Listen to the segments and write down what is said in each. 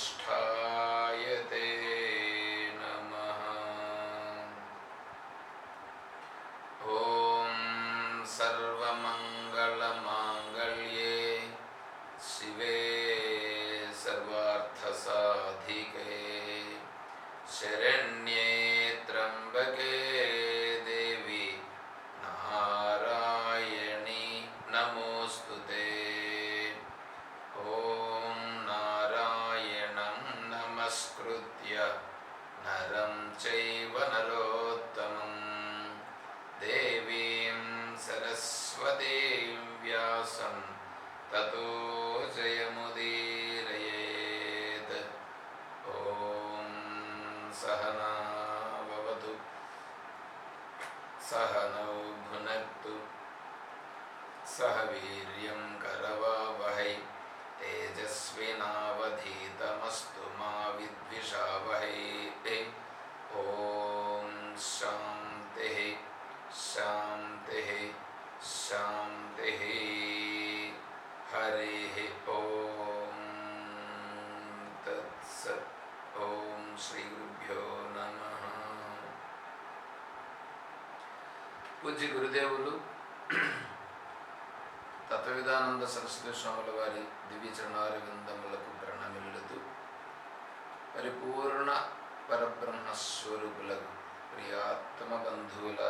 against uh, सह नौ भुनक्तु सह वीर करवावहै तेजस्विनावधीतमस्तु मा ॐ शान्तिः शान्तिः शान्तिः। పూజ్య గురుదేవులు తత్వవిధానంద సరస్వతి స్వాముల వారి దివ్య చరణారవిందములకు ప్రణమిల్లుతూ పరిపూర్ణ పరబ్రహ్మ స్వరూపులకు ప్రియాత్మ బంధువుల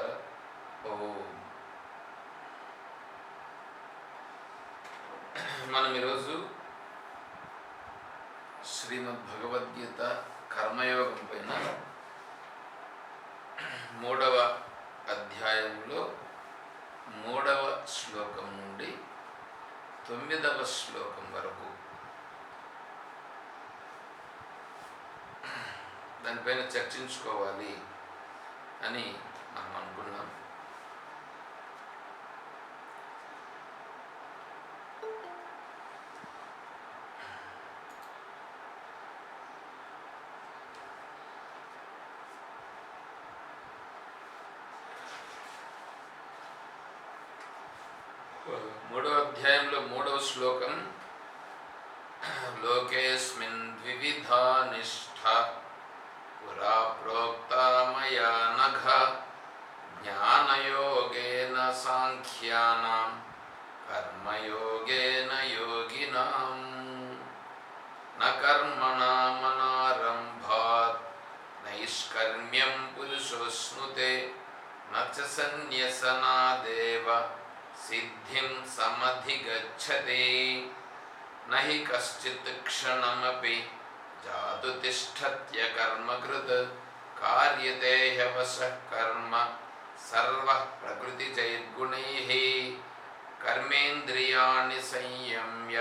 ఓం. మనం ఈరోజు శ్రీమద్ భగవద్గీత కర్మయోగంపై పైన మూడవ అధ్యాయంలో మూడవ శ్లోకం నుండి తొమ్మిదవ శ్లోకం వరకు దానిపైన చర్చించుకోవాలి అని మనం అనుకున్నాం. మూడవ అధ్యాయంలో మూడవ శ్లోకం సన్యసనాదేవ సిద్ధిం సమధిగచ్చతి నహి కశ్చిత్ క్షణమపి జాతు తిష్టత్య కర్మకృత్ కార్యతే హ్యవశః కర్మ సర్వ ప్రకృతి ప్రకృతిజైర్గుణైః కర్మేంద్రియాణి సంయమ్య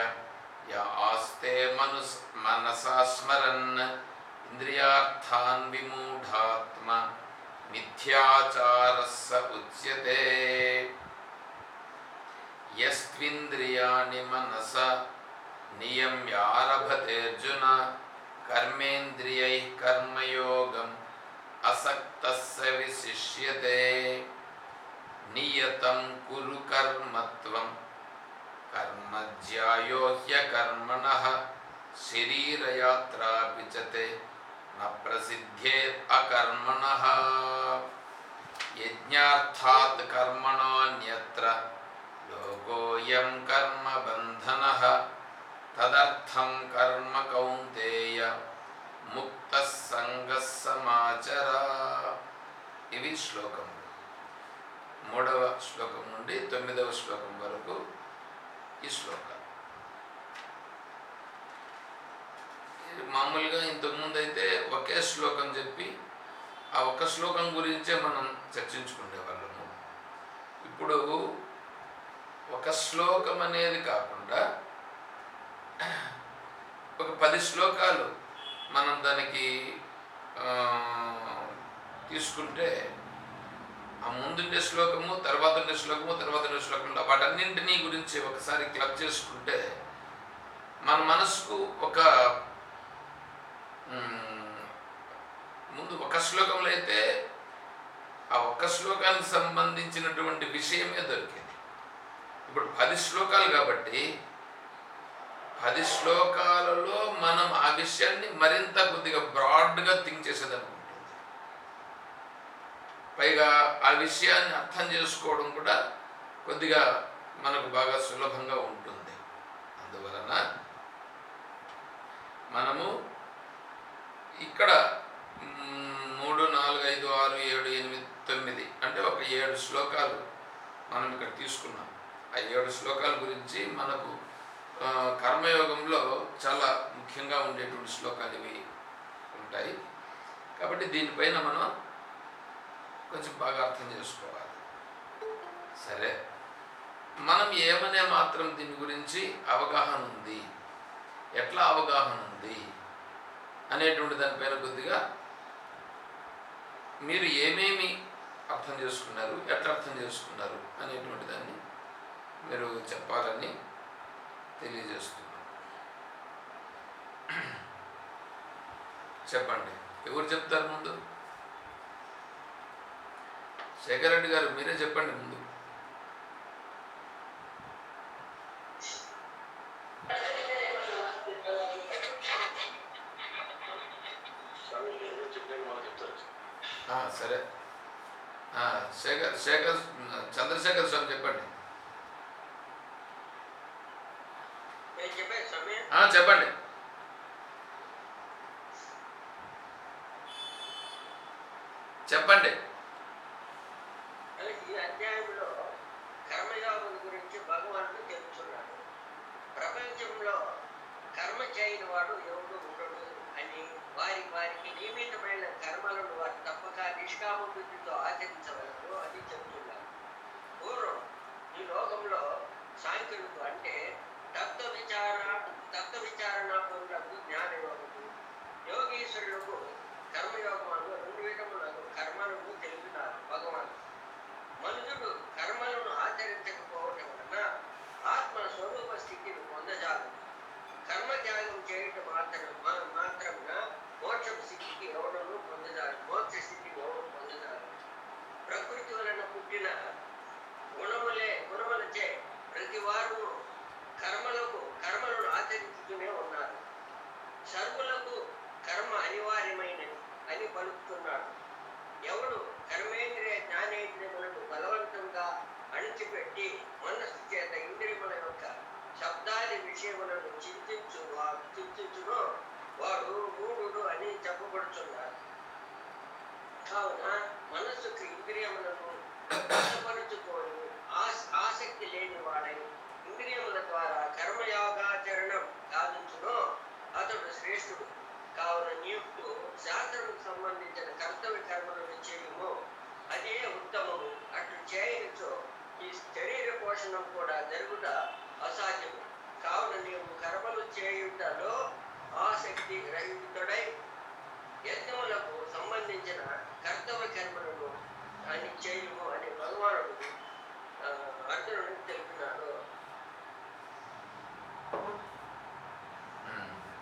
య ఆస్తే మనుస్ మనసా స్మరన్ ఇంద్రియార్థాన్ విమూఢాత్మ మిథ్యాచారస్స ఉచ్యతే. యస్వింద్రియాణి మనస నియమ్యారభతేర్జున కర్మేంద్రియై కర్మయోగం అసక్తస్స విశిష్యతే. నియతం కురు కర్మత్వం కర్మజ్యాయో హ్యకర్మణః శరీరయాత్రాపి చ ప్రసిద్ధే అకర్మణ యజ్ఞార్థాత్ కర్మణోన్యత్ర లోకోయం కర్మ బంధన తదర్థం కర్మ కౌంతేయ ముక్త సంగ సమాచర ఇవి శ్లోకం మూడవ శ్లోకం నుండి తొమ్మిదవ శ్లోకం వరకు ఈ శ్లోకాలు ఇది మామూలుగా ఇంతకుముందు అయితే ఒకే శ్లోకం చెప్పి ఆ ఒక్క శ్లోకం గురించే మనం చర్చించుకునే వాళ్ళము ఇప్పుడు ఒక శ్లోకం అనేది కాకుండా ఒక పది శ్లోకాలు మనం దానికి తీసుకుంటే ఆ ముందుండే శ్లోకము తర్వాత ఉండే శ్లోకము తర్వాత ఉండే శ్లోకంలో వాటన్నింటినీ గురించి ఒకసారి క్లబ్ చేసుకుంటే మన మనసుకు ఒక ముందు ఒక శ్లోకంలో అయితే ఆ ఒక్క శ్లోకానికి సంబంధించినటువంటి విషయమే దొరికింది. ఇప్పుడు పది శ్లోకాలు కాబట్టి పది శ్లోకాలలో మనం ఆ విషయాన్ని మరింత కొద్దిగా బ్రాడ్గా థింక్ చేసేదనుకుంటుంది పైగా ఆ విషయాన్ని అర్థం చేసుకోవడం కూడా కొద్దిగా మనకు బాగా సులభంగా ఉంటుంది. అందువలన మనము ఇక్కడ మూడు నాలుగు ఐదు ఆరు ఏడు ఎనిమిది తొమ్మిది. అంటే ఒక ఏడు శ్లోకాలు మనం ఇక్కడ తీసుకున్నాం. ఆ ఏడు శ్లోకాల గురించి మనకు కర్మయోగంలో చాలా ముఖ్యంగా ఉండేటువంటి శ్లోకాలు ఇవి ఉంటాయి. కాబట్టి దీనిపైన మనం కొంచెం బాగా అర్థం చేసుకోవాలి. సరే. మనం ఏమనే మాత్రం దీని గురించి అవగాహన ఉంది? ఎట్లా అవగాహన ఉంది? అనేటువంటి దానిపైన కొద్దిగా మీరు ఏమేమి అర్థం చేసుకున్నారు ఎట్లా అర్థం చేసుకున్నారు అనేటువంటి దాన్ని మీరు చెప్పాలని తెలియజేస్తున్నారు చెప్పండి ఎవరు చెప్తారు ముందు? శేఖర్ రెడ్డి గారు మీరే చెప్పండి ముందు స్వామి ఏదో చెప్పాను మనం చెప్తారు ఆ, సరే ఆ, శేఖర్ శేఖర్ చంద్రశేఖర్ స్వామి చెప్పండి నేను చెప్పే సమయం ఆ, చెప్పండి చెప్పండి. ఈ అధ్యాయంలో కర్మయోగం గురించి భగవానుడు తెలుపుతున్నాడు ప్రపంచంలో కర్మ చేయని వాడు ఎవడు ఉండడు అని వారి వారికి నియమితమైన కర్మలను వారు తప్పక నిష్కామ బుద్ధితో ఆచరించవలరు అని చెబుతున్నారు పూర్వం ఈ లోకంలో సాంఖ్యులకు అంటే తత్వ విచారణ తత్వ విచారణ పనులకు జ్ఞాన యోగము యోగేశ్వరులకు కర్మయోగములు రెండు విధములకు కర్మలను తెలిపినారు భగవాన్ మనుషుడు కర్మలను ఆచరించకపోవటం వలన ఆత్మ స్వరూప స్థితిని పొందజాలు కర్మ త్యాగం చేయటం మాత్రం మాత్రమున మోక్ష స్థితికి ఎవడను పొందజాలు మోక్ష స్థితికి ఎవడు పొందజాలు ప్రకృతి వలన పుట్టిన గుణములే గుణములచే ప్రతి వారు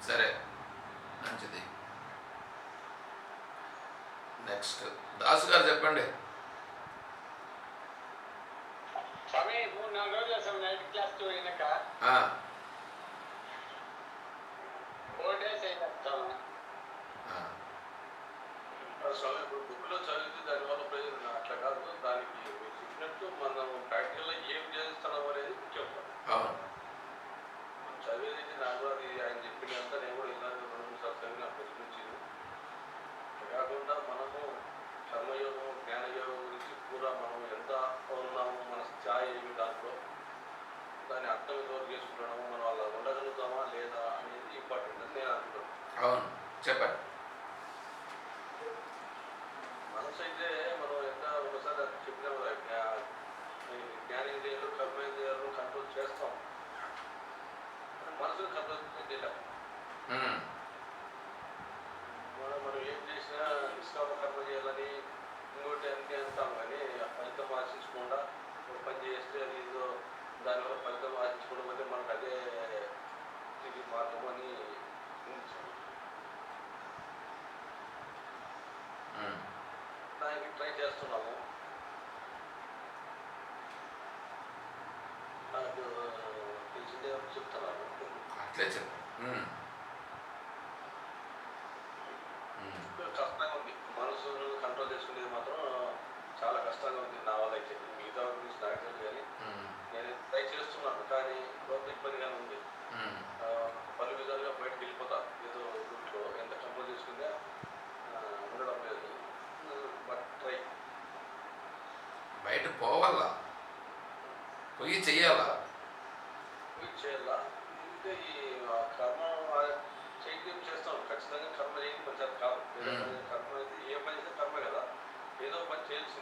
సరే మంచిది. నెక్స్ట్ దాసు గారు చెప్పండి స్వామి మూడు నాలుగు రోజులు అసలు నైట్ క్లాస్ పోయినాక ఆ, ఫోర్ డేస్ అయినా ఆ, స్వామి ఇప్పుడు బుక్లో చదివితే దానివల్ల ప్రయోజనం అట్లా కాదు దానికి మీరు చెప్పినట్టు మనం ప్రాక్టికల్గా ఏం చేస్తున్నాం అనేది ముఖ్యం అవును మనం చదివేది నాకు కూడా అది ఆయన చెప్పినంత నేను కూడా ఇలా రెండు మూడు సార్లు చదివి నాకు ప్రశ్నించింది అట్లా కాకుండా మనము కర్మయోగం జ్ఞానయోగం గురించి కూడా మనం ఎంత ఉన్నాము మన స్థాయి ఏమి దాంట్లో దాన్ని అర్థం ఎంతవరకు చేసుకుంటున్నాము మనం అలా ఉండగలుగుతామా లేదా అనేది ఇంపార్టెంట్ అని నేను అనుకుంటున్నాను అవును చెప్పండి మనసు అయితే మనం ఎంత ఒకసారి అది చెప్పినా కదా జ్ఞా- ఈ జ్ఞానేంద్రియాలు కర్మేంద్రియాలు కంట్రోల్ చేస్తాం. మనసును కంట్రోల్ చేయలేం. ఉమ్, మనం మనం ఏం చేసినా నిష్కామ కర్మ చేయాలని ఇంకోటి అన్ని అంటాం కానీ ఫలితం ఆశించకుండా పని చేస్తే అది ఏదో దానివల్ల ఫలితం ఆశించకుండా పోతే మనకు అదే ఇది మార్గం అని చేయడానికి ట్రై చేస్తున్నాము. నాకు తెలిసిందే చెప్తున్నాను. అట్లే చెప్పు. ఉమ్. ఉమ్. కష్టంగా ఉంది. మనసును కంట్రోల్ చేసుకునేది మాత్రం చాలా కష్టంగా ఉంది నా వల్ల అయితే. మిగతా గురించి నాకు తెలియదు కానీ. నేను ట్రై చేస్తున్నాను. కానీ లోపల ఇబ్బందిగానే ఉంది. పలు విధాలుగా బయటకు వెళ్ళిపోతా ఏదో రూట్లో ఎంత కంట్రోల్ చేసుకున్నా ఆ, ఉండడం లేదు బట్ ట్రై బయట పోవాలా పోయి చెయ్యాలా చేయాలా ఇంకా ఈ ఆ, కర్మ ఆ, చేయడం చేస్తాం ఖచ్చితంగా కర్మ చేయడం మంచిది కాదు ఏదో మ్మ్. పని- కర్మ అయితే ఏ పని అయితే కర్మ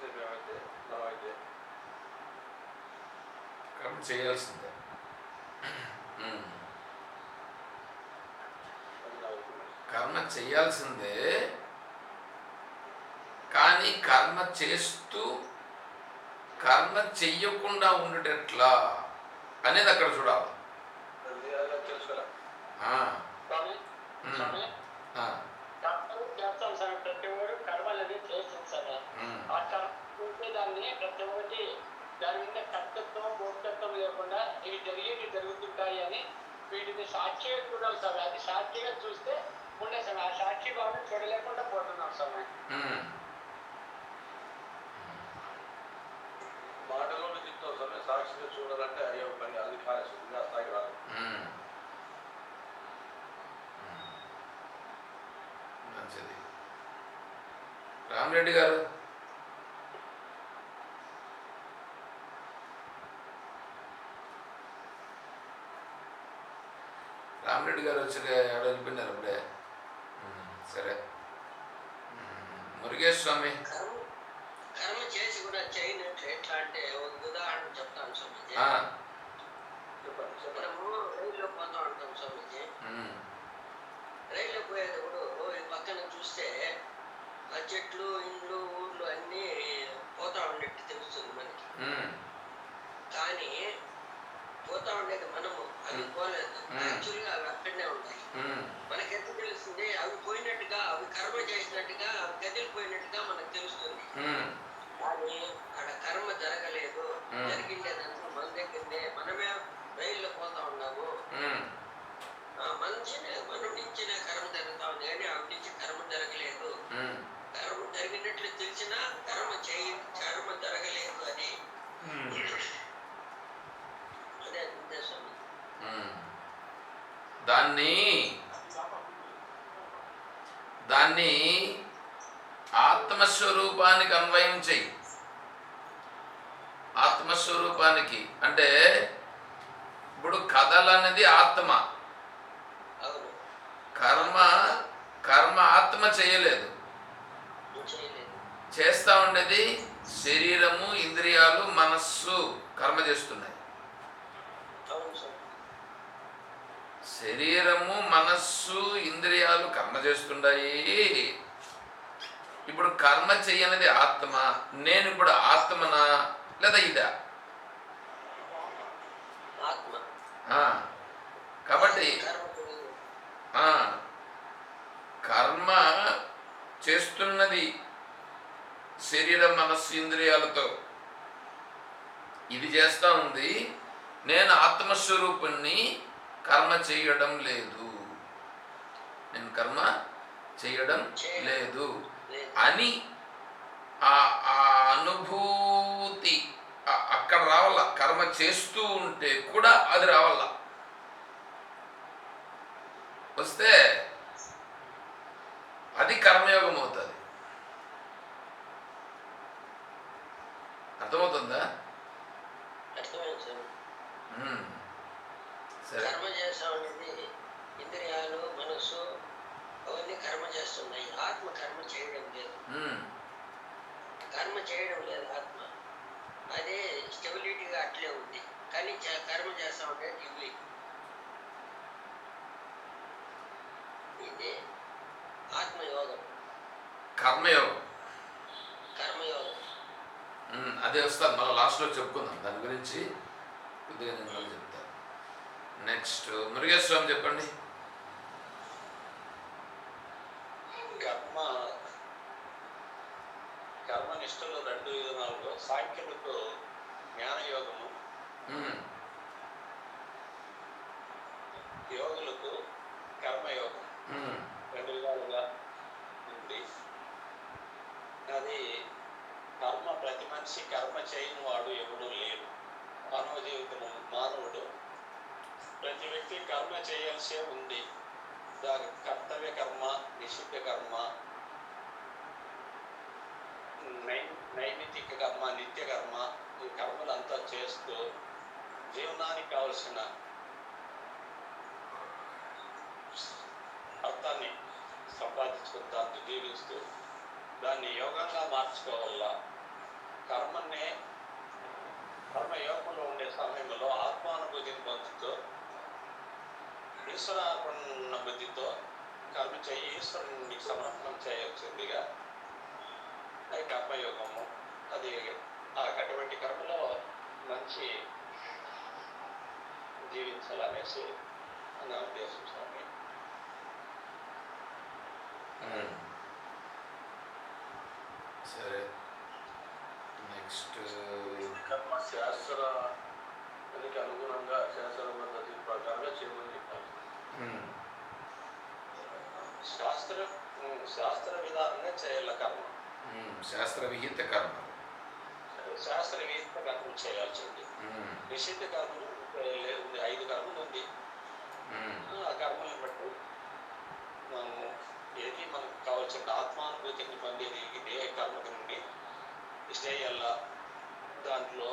మేమైతే మనమైతే. కర్మ చేయాల్సిందే. కర్మ చేయాల్సిందే. కానీ కర్మ చేస్తూ కర్మ చెయ్యకుండా ఉండటట్లా అనేది అక్కడ చూడాలి. దాని మీద కర్తృత్వం భోక్తత్వం లేకుండా ఇవి జరిగేవి జరుగుతుంటాయి అని వీటిని సాక్షిగా చూడాలి స్వామి అది సాక్షిగా చూస్తే ఉండే స్వామి ఆ సాక్షి భావన చూడలేకుండా పోతున్నాం స్వామి ఉమ్, మాటలోనే చెప్తాం సమయం సాక్షిగా చూడాలంటే అయ్యో పని అది కాలేదు ఇంకా ఆ స్థాయికి రాదు ఉమ్. మంచిది రామరెడ్డి గారు. రామరెడ్డి గారు వచ్చి ఆడ వెళ్ళిపోయినారు అప్పుడే. సరే. ఉమ్, మురుగేష్ స్వామి. కర్మ చేసి కూడా చేయనట్లు ఎట్లా అంటే ఒక ఉదాహరణ చెప్తాను స్వామీజీ. మనము రైల్లో పోతా ఉంటాం స్వామీజీ. రైల్లో పోయేటప్పుడు పక్కన చూస్తే ఆ చెట్లు ఇండ్లు ఊర్లు అన్నీ పోతా ఉన్నట్టు తెలుస్తుంది మనకి. కానీ పోతా ఉండేది మనము అవి పోలేదు. యాక్చువల్గా అవి అక్కడనే ఉంటాయి ఉమ్, మనకి ఎంత తెలుస్తుంది? అవి పోయినట్టుగా అవి కర్మ చేసినట్టుగా అవి కదిలిపోయినట్టుగా మనకు తెలుస్తుంది. కానీ ఆడ కర్మ జరగలేదు. జరిగిండేదంతా మన దగ్గరనే. మనమే రైల్లో పోతా ఉన్నాము. మనిషిని మనం నుంచినే కర్మ జరుగుతా ఉంది. కానీ ఆవిడ నుంచి కర్మ జరగలేదు. కర్మ జరిగినట్లు తెలిసినా కర్మ చేయ కర్మ జరగలేదు అని. అదే ఉద్దేశం. దాన్ని దాన్ని ఆత్మస్వరూపానికి అన్వయం చెయ్యి. ఆత్మస్వరూపానికి అంటే ఇప్పుడు కథలన్నది ఆత్మ. అవును. కర్మ కర్మ ఆత్మ చేయలేదు. చేస్తా ఉండేది శరీరము ఇంద్రియాలు మనస్సు కర్మ చేస్తున్నాయి. శరీరము మనస్సు ఇంద్రియాలు కర్మ చేస్తుండాయి ఇప్పుడు కర్మ చెయ్యనిది ఆత్మ నేను ఇప్పుడు ఆత్మనా లేదా ఇదా? కాబట్టి కర్మ చేస్తున్నది శరీరం మనస్సు ఇంద్రియాలతో ఇది చేస్తా ఉంది. నేను ఆత్మస్వరూపుణ్ణి కర్మ చేయడం లేదు. నేను కర్మ చేయడం లేదు. అని ఆ ఆ అనుభూతి అక్కడ రావాల. కర్మ చేస్తూ ఉంటే కూడా అది రావాల. వస్తే అది కర్మయోగం అవుతుంది అర్థమవుతుందా అర్థమైంది సార్ ఉమ్. సరే కర్మ చేస్తా ఉండేది ఇంద్రియాలు మనస్సు అవన్నీ కర్మ చేస్తున్నాయి ఆత్మ కర్మ చేయడం లేదు ఉమ్. కర్మ చేయడం లేదు ఆత్మ అదే స్టెబిలిటీగా అట్లే ఉంది కానీ చే- కర్మ చేస్తా ఉంటే ఇవి ఇది ఆత్మయోగం కర్మయోగం కర్మయోగం ఉమ్, అదే వస్తుంది మళ్ళీ లాస్ట్లో చెప్పుకుందాం దాని గురించి కొద్దిగా నేను చెప్తాను నెక్స్ట్ మురుగేశ్వరం చెప్పండి. కర్మ కర్మ నిష్ఠలు రెండు విధానాలు సాంఖ్యులకు జ్ఞానయోగము ఉమ్, యోగులకు కర్మయోగం. ఉమ్, రెండు విధాలుగా ఉంది. అది కర్మ ప్రతి మనిషి కర్మ చేయని వాడు ఎవడు లేడు. మానవ జీవితము మానవుడు ప్రతి వ్యక్తి కర్మ చేయాల్సే ఉంది. దాని కర్తవ్య కర్మ నిషిద్ధ కర్మ నై నైమితిక కర్మ నిత్య కర్మ ఈ కర్మలంతా చేస్తూ జీవనానికి కావలసిన అర్థాన్ని సంపాదించుకుని జీవిస్తూ దాన్ని యోగంగా మార్చుకోవాల కర్మనే కర్మయోగంలో ఉండే సమయంలో ఆత్మానుభూతిని పొందుతూ ఈశ్వరార్పణ బుద్ధితో కర్మ చేయి ఈశ్వరునికి సమర్పణం చేయవచ్చిందిగా అది కర్మయోగము. అది ఆ అటువంటి కర్మలో మంచి జీవించాలనేసి నా ఉద్దేశం స్వామి. Hmm. సరే. నెక్స్ట్ కర్మ శాస్త్ర దానికి అనుగుణంగా శాస్త్ర పద్ధతి ప్రకారంగా చేయమని చెప్పాలి. శాస్త్ర శాస్త్ర విధానంగా చేయాల కర్మ. శాస్త్ర విహిత కర్మ. శాస్త్ర విహిత కర్మ చేయాల్సింది ఉమ్, నిషిద్ధ కర్మలు ఉంది. ఐదు కర్మలు ఉంది. ఆ కర్మలను బట్టి మనము ఏది మనకు కావాల్సిన ఆత్మానుభూతిని పొందేది ఇదే కర్మ నుండి చేయాల దాంట్లో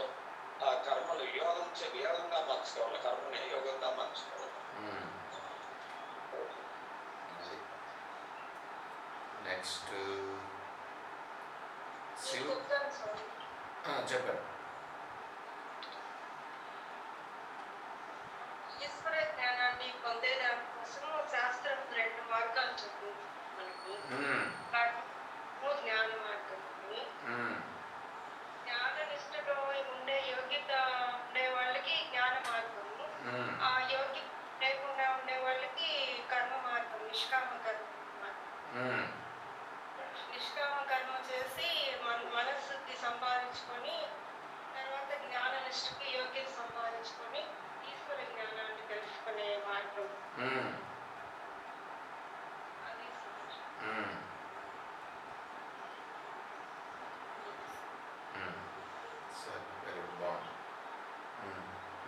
ఆ కర్మలు యోగం చే- యోగంగా మార్చుకోవాలి కర్మని యోగంగా మార్చుకోవాలి. నెక్స్ట్ చెప్పండి. ఈశ్వర జ్ఞానాన్ని పొందేదాని కోసం శాస్త్రం రెండు మార్గాలు చెప్పింది మనకు ఉమ్, వాటిలో జ్ఞాన మార్గం నిష్కామ కర్మ చేసి మన మనశుద్ధి సంపాదించుకొని తర్వాత జ్ఞాన నిష్ఠకి యోగ్యత సంపాదించుకొని ఈశ్వర జ్ఞానాన్ని తెలుసుకునే మార్గం.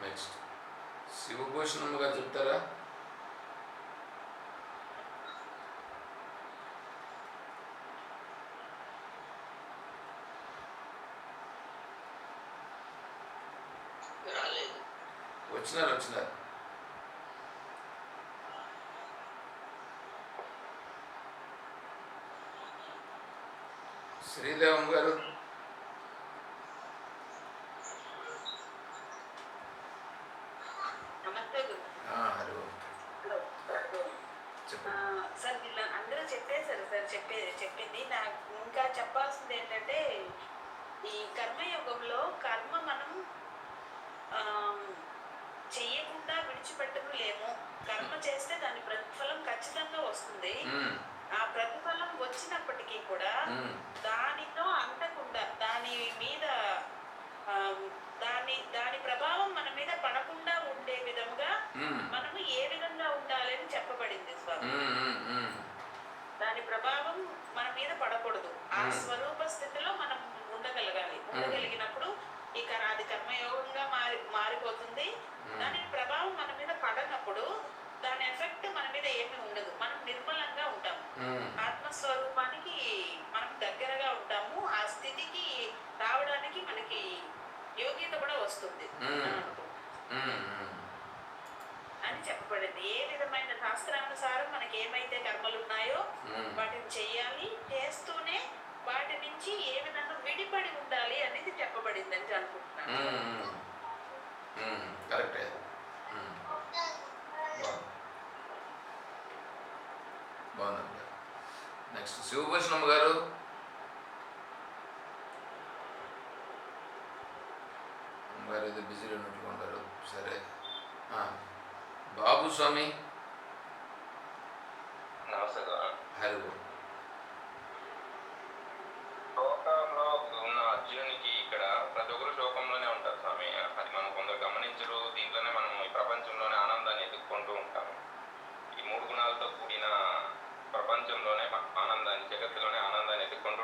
నెక్స్ట్. శివభూషణమ్మ గారు చెప్తారా? వచ్చినారు వచ్చినారు శ్రీదేవం గారు నమస్తే గురు ఆ, హలో హలో ఆ, చెప్పండి సార్ వీళ్ళు అందరూ చెప్పేశారు సార్ చెప్పే చెప్పింది నాకు ఇంకా చెప్పాల్సింది ఏంటంటే ఈ కర్మయోగంలో కర్మ మనం ఆ, చెయ్యకుండా విడిచిపెట్టలేము కర్మ చేస్తే దాని ప్రతిఫలం ఖచ్చితంగా వస్తుంది ఉమ్, ఆ ప్రతిఫలం వచ్చినప్పటికీ కూడా ఉమ్, దానితో అంటకుండా దాని మీద ఆ, దాని దాని ప్రభావం మన మీద పడకుండా ఉండే విధముగా ఉమ్, మనము ఏ విధంగా ఉండాలని చెప్పబడింది స్వామి ఉమ్, ఉమ్, ఉమ్, దాని ప్రభావం మన మీద పడకూడదు. ఆ. స్వరూప స్థితిలో మనం ఉండగలగాలి. ఉండగలిగినప్పుడు ఇక అది కర్మయోగంగా మారి మారిపోతుంది. దాని ప్రభావం మన మీద పడనప్పుడు దాని ఎఫెక్ట్ మన మీద ఏమీ ఉండదు. మనం నిర్మలంగా ఉంటాము. ఆత్మస్వరూపానికి మనం దగ్గరగా ఉంటాము. ఆ స్థితికి రావడానికి మనకి యోగ్యత కూడా వస్తుంది. అని చెప్పబడింది. ఏ విధమైన శాస్త్రానుసారం మనకి ఏమైతే కర్మలు ఉన్నాయో. వాటిని చెయ్యాలి చేస్తూనే వాటి నుంచి ఏ విధంగా విడిపడి ఉండాలి అనేది చెప్పబడింది అని అనుకుంటున్నాను. కరెక్టే. బాగుందండి. నెక్స్ట్ శివభూషణమ్మ గారు. గారు ఏదో బిజీలో ఉన్నట్టుగా ఉంటారు సరే. ఆ, బాబు స్వామి నమస్కారం హరి ఓం. లోకంలో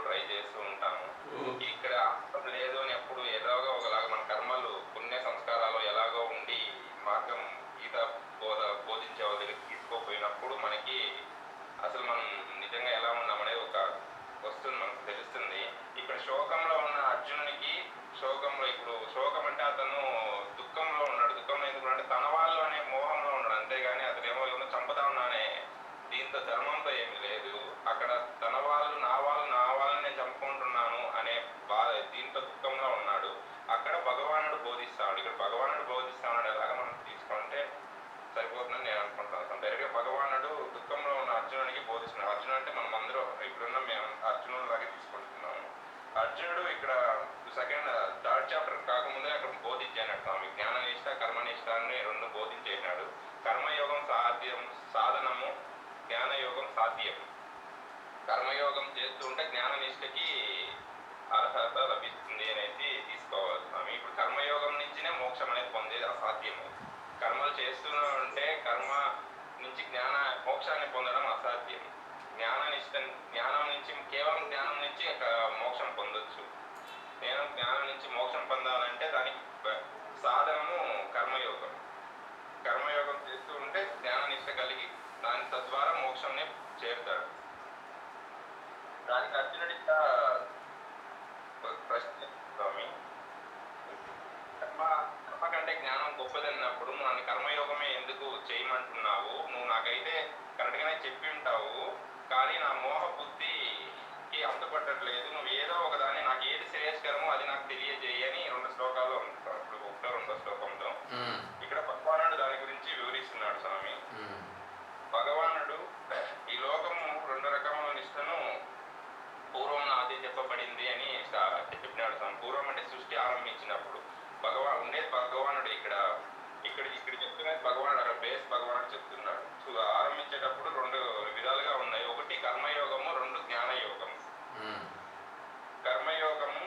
ట్రై చేస్తూ ఉంటాము ఇక్కడ అర్థం లేదు అని ఎప్పుడు ఎలాగో ఒకలాగా మన కర్మలు పుణ్య సంస్కారాలు ఎలాగో ఉండి మార్గం గీత బోధ బోధించే వాళ్ళ దగ్గర తీసుకోపోయినప్పుడు మనకి అసలు మనం నిజంగా ఎలా ఉన్నామనేది ఒక వస్తుంది మనకు తెలుస్తుంది ఇక్కడ శోకంలో ఉన్న అర్జునునికి శోకంలో ఇప్పుడు శోకం అంటే అతను దుఃఖంలో ఉన్నాడు దుఃఖంలో ఎందుకు అంటే తన వాళ్ళు అనే మోహంలో ఉన్నాడు అంతేగాని అతను ఏమో ఏమో చంపుతా ఉన్నా అనే దీంతో ధర్మంతో ఏమి లేదు అక్కడ తన వాళ్ళు నా వాళ్ళు నా వాళ్ళని నేను చంపుకుంటున్నాను అనే బాధ దీంతో దుఃఖంలో ఉన్నాడు అక్కడ భగవానుడు బోధిస్తాడు ఇక్కడ భగవానుడు బోధిస్తా ఉన్నాడు ఎలాగ మనం తీసుకుంటే సరిపోతుందని నేను అనుకుంటాను డైరెక్ట్గా భగవానుడు దుఃఖంలో ఉన్న అర్జునుడికి బోధిస్తున్నాడు అర్జునుడు అంటే మనం అందరూ ఇప్పుడున్న మేము అర్జునుడు లాగే తీసుకుంటున్నాము అర్జునుడు ఇక్కడ సెకండ్ థర్డ్ చాప్టర్ కాకముందే అక్కడ బోధించాడు స్వామి జ్ఞాన నిష్ట కర్మ నిష్ట అని రెండు బోధించేసినాడు కర్మయోగం సాధ్యం సాధనము జ్ఞానయోగం సాధ్యం కర్మయోగం చేస్తూ ఉంటే జ్ఞాన నిష్టకి అర్హత లభిస్తుంది అనేసి తీసుకోవాలి స్వామి ఇప్పుడు కర్మయోగం నుంచినే మోక్షం అనేది పొందేది అసాధ్యము కర్మలు చేస్తూ ఉంటే కర్మ నుంచి జ్ఞాన మోక్షాన్ని పొందడం అసాధ్యం జ్ఞాన నిష్ట జ్ఞానం నుంచి కేవలం జ్ఞానం నుంచి ఒక మోక్షం పొందొచ్చు నేను జ్ఞానం నుంచి మోక్షం పొందాలంటే దానికి ప- సాధనము కర్మయోగం కర్మయోగం చేస్తూ ఉంటే జ్ఞాన నిష్ట కలిగి దాని తద్వారా మోక్షంని చేరుతాడు దానికి అర్జునుడి ప్రశ్న స్వామి కర్మ కర్మ కంటే జ్ఞానం గొప్పదన్నప్పుడు నన్ను కర్మయోగమే ఎందుకు చేయమంటున్నావు? నువ్వు నాకైతే కరెక్ట్గానే చెప్పి ఉంటావు కానీ నా మోహ బుద్ధికి అంతపట్టట్లేదు. నువ్వు ఏదో ఒక దాన్ని నాకు ఏది శ్రేయస్కరమో అది నాకు తెలియజేయి అని రెండు శ్లోకాలు అంటారు ఇప్పుడు ఒకటో రెండో శ్లోకంలో ఉమ్, ఇక్కడ భగవానుడు దాని గురించి వివరిస్తున్నాడు స్వామి ఉమ్, భగవానుడు ఈ లోకము రెండు రకముల నిష్టను పూర్వం నాదే చెప్పబడింది అని స్టా- చెప్పినాడు స్వామి పూర్వం అంటే సృష్టి ఆరంభించినప్పుడు భగవాన్ ఉండేది భగవానుడు ఇక్కడ ఇక్కడ భగవానుడు అక్కడ బేస్ భగవానుడు చెప్తున్నాడు సో ఆరంభించేటప్పుడు రెండు విధాలుగా ఉన్నాయి. ఒకటి కర్మయోగము రెండు జ్ఞానయోగము. ఉమ్, కర్మయోగము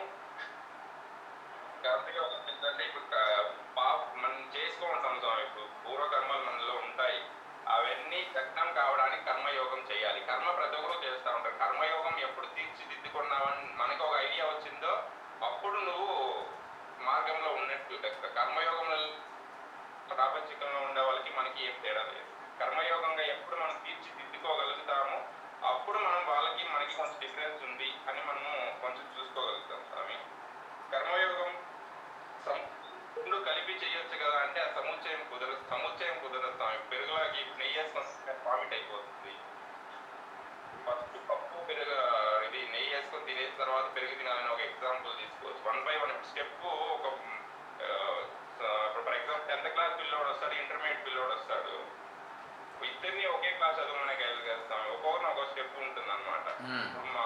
కర్మయోగం ఏంటంటే ఇప్పుడు పాప మనం చేసుకోవడం స్వామి ఇప్పుడు పూర్వకర్మలు మనలో ఉంటాయి. అవన్నీ దగ్నం కావడానికి కర్మయోగం చేయాలి. కర్మ ప్రతి ఒక్కరు చేస్తూ ఉంటారు. కర్మయోగం ఎప్పుడు తీర్చిదిద్దుకున్నావని మనకు ఒక ఐడియా వచ్చిందో అప్పుడు నువ్వు మార్గంలో ఉన్నట్టు. కర్మయోగంలో ప్రాపంచికంలో ఉండే వాళ్ళకి మనకి ఏం తేడా లేదు. కర్మయోగంగా ఎప్పుడు మనం తీర్చిదిద్దుకోగలుగుతామో అప్పుడు మనం వాళ్ళకి మనకి కొంచెం డిఫరెన్స్ ఉంది అని మనము కొంచెం చూసుకోగలుగుతాం స్వామి. కర్మయోగం సం- రెండు కలిపి చేయొచ్చు కదా అంటే ఆ సముచ్చయం కుదరదు సముచ్చయం కుదరదు స్వామి. పెరుగులాకి నెయ్యి వేసుకొని వామిట్ అయిపోతుంది. ఫస్ట్ పప్పు పెరుగు ఇది నెయ్యి వేసుకొని తినేసిన తర్వాత పెరుగు తినాలని ఒక ఎగ్జాంపుల్ తీసుకోవచ్చు. వన్ బై వన్ స్టెప్ ఒక ఎగ్జాంపుల్ టెన్త్ క్లాస్ పిల్లోడు వస్తాడు ఇంటర్మీడియట్ పిల్లోడు వస్తాడు. ఇద్దరిని ఒకే క్లాస్ చదవడానికి వెళ్ళగలుగుతాం ఒక్కొక్కరిని ఒక స్టెప్ ఉంటుంది అనమాట ఉమ్, మా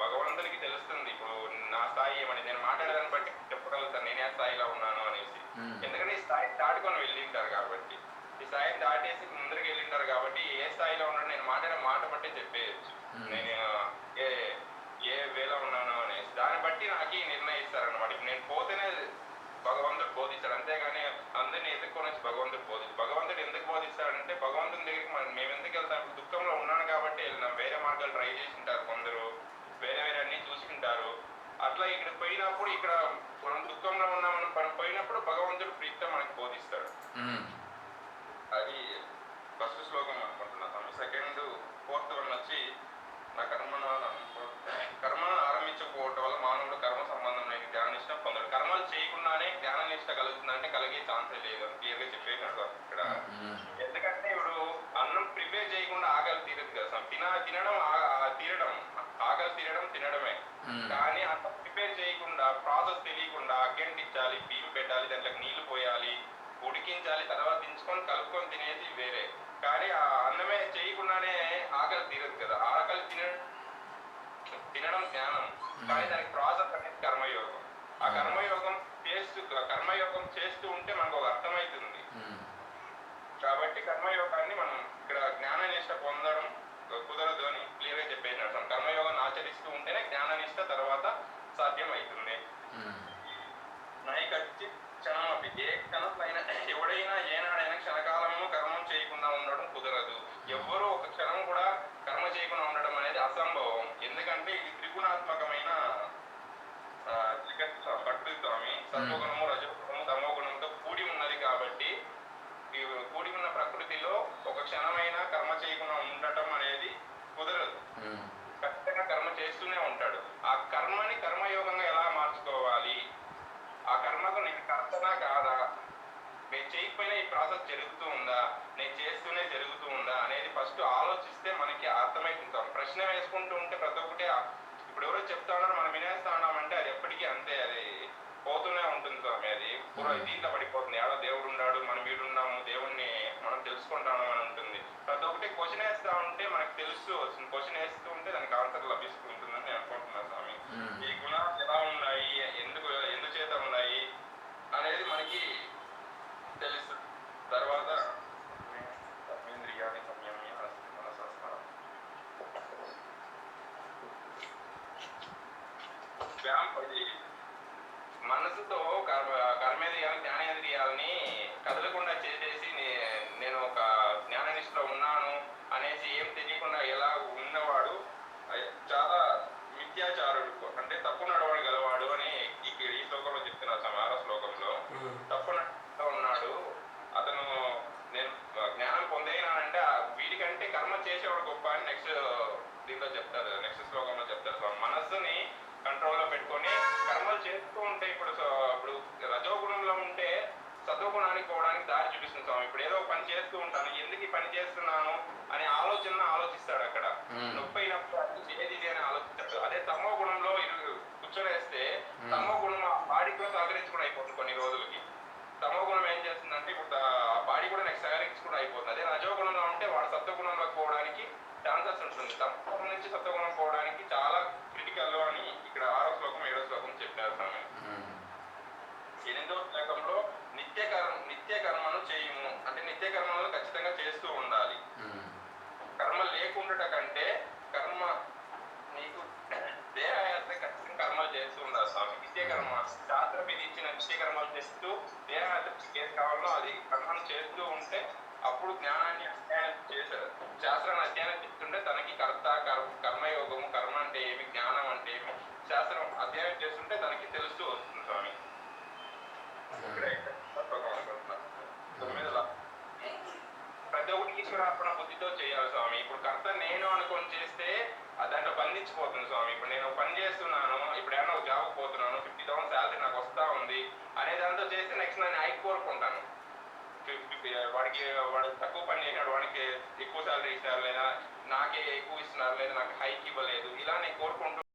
భగవంతునికి తెలుస్తుంది. ఇప్పుడు నా స్థాయి ఏమని నేను మాట్లాడేదాన్ని బట్టి చెప్పగలుగుతాను. నేనే స్థాయిలో ఉన్నాను అనేసి. ఉమ్, ఎందుకంటే ఈ స్థాయి దాటుకొని వెళ్ళింటారు కాబట్టి. ఈ స్థాయిని దాటేసి ముందరికి వెళ్ళింటారు కాబట్టి ఏ స్థాయిలో ఉన్నాడు నేను మాట్లాడే మాట బట్టి చెప్పేయచ్చు. Hmm. నేను ఏ ఏ వేలో ఉన్నాను అనేసి. దాన్ని బట్టి నాకు ఈ నిర్ణయిస్తారన్నమాట. ఇప్పుడు నేను పోతేనే భగవంతుడు బోధిస్తాడు. అంతేగాని అందరిని ఎదుర్కొని వచ్చి భగవంతుడు బోధిస్తాడు భగవంతుడు ఎందుకు బోధిస్తాడంటే భగవంతుని దగ్గరికి మనం మేము ఎందుకు వెళ్తాం? ఇప్పుడు దుఃఖంలో ఉన్నాను కాబట్టి వెళ్ళినాం వేరే మార్గాలు ట్రై చేసి ఉంటారు కొందరు. వేరే వేరే అన్ని చూసి ఉంటారు అట్లా ఇక్కడ పోయినప్పుడు ఇక్కడ మనం దుఃఖంలో ఉన్నామని మనం పోయినప్పుడు భగవంతుడు ప్రీతితో మనకి బోధిస్తాడు. అది ఫస్ట్ శ్లోకం అనుకుంటున్నా. స్వామి సెకండ్ ఫోర్త్ వన్ వచ్చి నా కర్మను కర్మను ఆరంభించకపోవటం వల్ల మానవుడు కర్మ పొందడు కర్మలు చేయకుండానే జ్ఞాననిష్ట కలుగుతుందంటే కలిగే ఛాన్సే లేదు. అని క్లియర్గా చెప్పేసినాడు ఇక్కడ. ఎందుకంటే ఇప్పుడు అన్నం ప్రిపేర్ చేయకుండా ఆకలి తీరదు కదా. తిన తినడం తీరడం ఆకలి తీరడం తినడమే. కానీ అన్నం ప్రిపేర్ చేయకుండా ప్రాసెస్ తెలియకుండా అగ్గంటించాలి బియ్యం పెట్టాలి దాంట్లోకి నీళ్ళు పోయాలి ఉడికించాలి తర్వాత దించుకొని కలుపుకొని తినేది వేరే. కానీ ఆ అన్నమే చేయకుండానే ఆకలి తీరదు కదా. ఆకలి తిన తినడం జ్ఞానం కానీ దానికి ప్రాసెస్ అనేది కర్మయోగం. ఆ కర్మయోగం చేస్తూ కర్మయోగం చేస్తూ ఉంటే మనకు ఒక అర్థమవుతుంది కాబట్టి కర్మయోగాన్ని మనం ఇక్కడ జ్ఞాననిష్ట పొందడం కుదరదు అని క్లియర్గా చెప్పేసినాడు మనం కర్మయోగాన్ని ఆచరిస్తూ ఉంటేనే జ్ఞాననిష్ట తర్వాత సాధ్యం అవుతుంది ఉమ్, నైకచ్చి క్షణం అవి ఏ క్షణంలో ఎవడైనా ఏనాడైనా క్షణకాలము కర్మం చేయకుండా ఉండడం కుదరదు. ఎవ్వరూ ఒక క్షణం కూడా కర్మ చేయకుండా ఉండడం అనేది అసంభవం. ఎందుకంటే ఇది త్రిగుణాత్మకమైన ప్రకృతి స్వామి. సత్వగుణము రజోగుణము తమో గుణంతో కూడి ఉన్నది కాబట్టి కూడి ఉన్న ప్రకృతిలో ఒక క్షణమైనా కర్మ చేయకుండా ఉండటం అనేది కుదరదు. ఖచ్చితంగా కర్మ చేస్తూనే ఉంటాడు. ఆ కర్మని కర్మయోగంగా ఎలా మార్చుకోవాలి? ఆ కర్మకు నేను కర్తనా కాదా? నేను చేయకపోయినా ఈ ప్రాసెస్ జరుగుతూ ఉందా? నేను చేస్తూనే జరుగుతూ ఉందా? అనేది ఫస్ట్ ఆలోచిస్తే మనకి అర్థమైపోతాం ప్రశ్న వేసుకుంటూ ఉంటే ప్రతి ఒక్కటి ఇప్పుడు ఎవరో చెప్తా ఉన్నారు మనం వినేస్తా ఉన్నామంటే అది ఎప్పటికీ అంతే అది పోతూనే ఉంటుంది స్వామి అది పూర్వ దీంట్లో పడిపోతుంది ఆడ దేవుడు ఉన్నాడు మనం వీడున్నాము దేవుణ్ణి మనం తెలుసుకుంటాము అని ఉంటుంది ప్రతి ఒక్కటి క్వశ్చన్ వేస్తా ఉంటే మనకు తెలుస్తూ వస్తుంది క్వశ్చన్ వేస్తూ ఉంటే ఆన్సర్ లభిస్తూ ఉంటుందని నేను అనుకుంటున్నాను స్వామి. ఈ గుణాలు ఎలా ఉన్నాయి? ఎందుకు ఎందుచేత ఉన్నాయి? అనేది మనకి తెలుస్తుంది తర్వాత కర్మేంద్రియాన్ని సంయమ్య మనసంస్కారం. వ్యాయామం ఇది మనసుతో కర్మ కర్మేంద్రియాలని జ్ఞానేంద్రియాలని కదలకుండా చేసేసి నే- నేను ఒక జ్ఞాననిష్టలో ఉన్నాను అనేసి ఏం తెలియకుండా ఎలా ఉన్నవాడు అయ్ చాలా మిథ్యాచారుడు అంటే తప్పు నడవడు గలవాడు అని ఇక్కడ ఈ శ్లోకంలో చెప్తున్నారు సమార శ్లోకంలో ఉమ్. తప్పు నడవడిలో ఉన్నాడు అతను నేను జ్ఞానం పొందేనానంటే ఆ వీడికంటే కర్మ చేసేవాడు గొప్ప అని నెక్స్ట్ దీంట్లో చెప్తారు నెక్స్ట్ శ్లోకంలో చెప్తారు సో మనస్సుని కంట్రోల్లో పెట్టుకొని కర్మలు చేస్తూ ఉంటే ఇప్పుడు సో ఇప్పుడు రజోగుణంలో ఉంటే సత్వగుణానికి పోవడానికి దారి చూపిస్తుంది స్వామి ఇప్పుడు ఏదో ఒక పని చేస్తూ ఉంటాను ఎందుకు ఈ పని చేస్తున్నాను అనే ఆలోచన ఆలోచిస్తాడు అక్కడ మ్మ్. నొప్పి అయినప్పుడు అది ఏది ఇది అని ఆలోచిస్తాడు అదే తమో గుణంలో ఇరు కూర్చొనేస్తే తమో గుణం ఆ బాడీ కూడా సహకరించకుండా అయిపోతుంది కొన్ని రోజులకి తమో గుణం ఏం చేస్తుందంటే ఇప్పుడు ఆ బాడీ కూడా నెక్స్ట్ సహకరించకుండా అయిపోతుంది అదే రజోగుణంలో ఉంటే వాడు సత్వగుణంలోకి పోవడానికి ఛాన్సెస్ ఉంటుంది తమో గుణం నుంచి సత్వగుణం పోవడానికి చాలా క్రిటికల్ అని ఇక్కడ ఆరో శ్లోకం ఏడో శ్లోకం చెప్పారు స్వామి ఉమ్. ఎనిమిదో శ్లోకంలో నిత్య కర్మ నిత్య కర్మను చేయము. అంటే నిత్య కర్మలను ఖచ్చితంగా చేస్తూ ఉండాలి. కర్మ లేకుండాట కంటే కర్మ నీకు దేహాయాత్ర ఖచ్చితంగా కర్మలు చేస్తూ ఉండాలి స్వామి. నిత్య కర్మ శాస్త్ర విధించిన నిత్య కర్మలు చేస్తూ దేహాయాత్రకి ఏది కావాలో అది కర్మను చేస్తూ ఉంటే అప్పుడు జ్ఞానాన్ని అధ్యయనం చేశారు శాస్త్రాన్ని అధ్యయనం చేస్తుంటే తనకి కర్త కర్మ కర్మయోగము కర్మ అంటే ఏమి జ్ఞానం అంటే ఏమి శాస్త్రం అధ్యయనం చేస్తుంటే తనకి తెలుస్తూ వస్తుంది స్వామి ఇక్కడే తప్పకుండా అనుకుంటున్నా. తొమ్మిదిలో ప్రతి ఒక్కటి ఈశ్వరార్పణ బుద్ధితో చేయాలి స్వామి. ఇప్పుడు కర్త నేను అనుకొని చేస్తే దాంట్లో బంధించిపోతుంది స్వామి. ఇప్పుడు నేను పని చేస్తున్నాను ఇప్పుడు ఏమన్నా జాబ్ పోతున్నాను ఫిఫ్టీ థౌసండ్ శాలరీ నాకు వస్తా ఉంది అనే దాంతో చేస్తే నెక్స్ట్ నేను ఐకి కోరుకుంటాను వాడికి వాడు తక్కువ పని చేసినాడు వాడికి ఎక్కువ శాలరీ ఇస్తారు లేదా నాకే ఎక్కువ ఇస్తున్నారు లేదా నాకు హైక్ ఇవ్వలేదు. ఇలా నేను కోరుకుంటున్నాను